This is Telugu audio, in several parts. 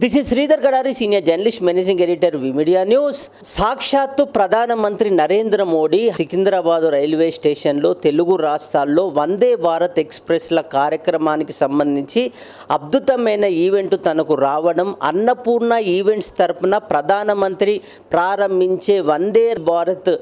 This is Sridhar Gadari senior journalist managing editor media news సాక్షాత్తు ప్రధానమంత్రి నరేంద్ర మోడీ సికింద్రాబాద్ రైల్వే స్టేషన్లో తెలుగు రాష్ట్రాల్లో వందే భారత్ ఎక్స్ప్రెస్ల కార్యక్రమానికి సంబంధించి అద్భుతమైన ఈవెంట్ తనకు రావడం అన్నపూర్ణ ఈవెంట్స్ తరపున ప్రధానమంత్రి ప్రారంభించే వందే భారత్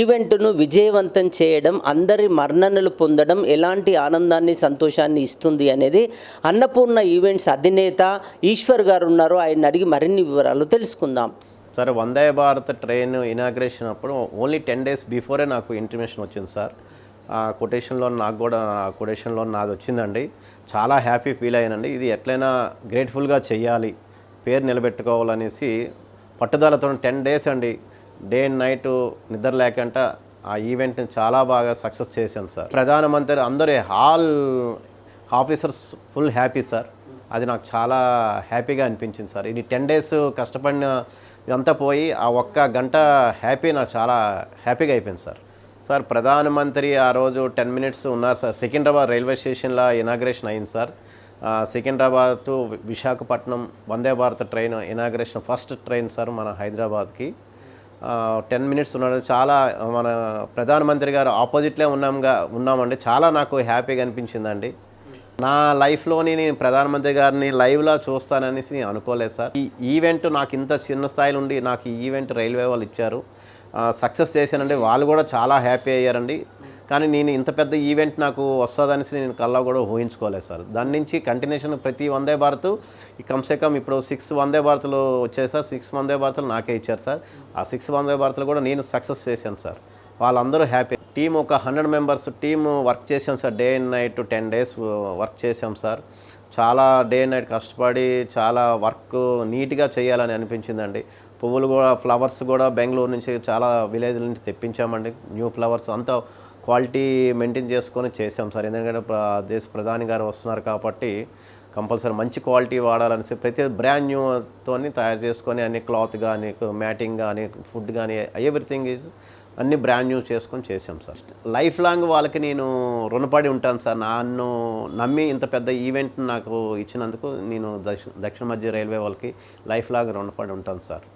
ఈవెంట్ను విజయవంతం చేయడం అందరి మన్ననలు పొందడం ఎలాంటి ఆనందాన్ని సంతోషాన్ని ఇస్తుంది అనేది అన్నపూర్ణ ఈవెంట్స్ అధినేత ఈశ్వర్ గారు ఉన్నారు. ఆయన అడిగి మరిన్ని వివరాలు తెలుసుకుందాం. Sir Vande Bharat train inauguration అప్పుడు ఓన్లీ టెన్ డేస్ బిఫోరే నాకు ఇంటిమేషన్ వచ్చింది సార్. ఆ కొటేషన్లో నాకు కూడా ఆ కొటేషన్లో నాది వచ్చిందండి. చాలా హ్యాపీ ఫీల్ అయ్యానండి. ఇది ఎట్లయినా గ్రేట్ఫుల్గా చెయ్యాలి పేరు నిలబెట్టుకోవాలనేసి పట్టుదలతో టెన్ డేస్ అండి డే అండ్ నైట్ నిద్ర లేకుండా ఆ ఈవెంట్ని చాలా బాగా సక్సెస్ చేశాను సార్. ప్రధానమంత్రి అందరూ all officers full happy sir. అది నాకు చాలా హ్యాపీగా అనిపించింది సార్. ఇది టెన్ డేస్ కష్టపడిన ఇదంతా పోయి ఆ ఒక్క గంట హ్యాపీ నాకు చాలా హ్యాపీగా అయిపోయింది సార్. సార్ ప్రధానమంత్రి ఆ రోజు టెన్ మినిట్స్ ఉన్నారు సార్. సికింద్రాబాద్ రైల్వే స్టేషన్లో ఇనాగ్రేషన్ అయింది sir. Secunderabad to Visakhapatnam Vande Bharat train inauguration first train sir మన హైదరాబాద్కి. టెన్ మినిట్స్ ఉన్నాడు చాలా మన ప్రధానమంత్రి గారు ఆపోజిట్లే ఉన్నాంగా ఉన్నామండి. చాలా నాకు హ్యాపీగా అనిపించిందండి. నా లైఫ్లోని నేను ప్రధానమంత్రి గారిని లైవ్లో చూస్తాననేసి నేను అనుకోలేదు సార్. ఈ ఈవెంట్ నాకు ఇంత చిన్న స్థాయిలో ఉండి నాకు ఈ ఈవెంట్ రైల్వే వాళ్ళు ఇచ్చారు. సక్సెస్ చేశానండి. వాళ్ళు కూడా చాలా హ్యాపీ అయ్యారండి. కానీ నేను ఇంత పెద్ద ఈవెంట్ నాకు వస్తుందనేసి నేను కల్లా కూడా ఊహించుకోలేదు సార్. దాని నుంచి కంటిన్యూషన్ ప్రతి వందే భారత్ ఈ కమ్సే కమ్ ఇప్పుడు సిక్స్ వందే భారత్లు వచ్చాయి సార్. సిక్స్ వందే భారత్లు నాకే ఇచ్చారు సార్. ఆ సిక్స్ వందే భారత్లు కూడా నేను సక్సెస్ చేశాను సార్. వాళ్ళందరూ హ్యాపీ టీం ఒక హండ్రెడ్ మెంబర్స్ టీమ్ వర్క్ చేసాం sir. Day and night ten days work చేసాం సార్. చాలా డే అండ్ నైట్ కష్టపడి చాలా వర్క్ నీట్గా చేయాలని అనిపించిందండి. పువ్వులు కూడా ఫ్లవర్స్ కూడా బెంగళూరు నుంచి చాలా విలేజ్ నుంచి తెప్పించామండి. న్యూ ఫ్లవర్స్ అంతా క్వాలిటీ మెయింటైన్ చేసుకొని చేసాం సార్. ఎందుకంటే దేశ ప్రధాని గారు వస్తున్నారు కాబట్టి కంపల్సరీ మంచి క్వాలిటీ వాడాలనేసి ప్రతి బ్రాండ్ న్యూతో తయారు చేసుకొని అన్ని క్లాత్ కానీ మ్యాటింగ్ కానీ ఫుడ్ కానీ ఎవ్రీథింగ్ ఈజ్ అన్ని బ్రాండ్ న్యూ చేసుకొని చేసాం సార్. లైఫ్ లాంగ్ వాళ్ళకి నేను రుణపడి ఉంటాను సార్. నన్ను నమ్మి ఇంత పెద్ద ఈవెంట్ నాకు ఇచ్చినందుకు నేను దక్షిణ దక్షిణ మధ్య రైల్వే వాళ్ళకి లైఫ్ లాంగ్ రుణపడి ఉంటాను సార్.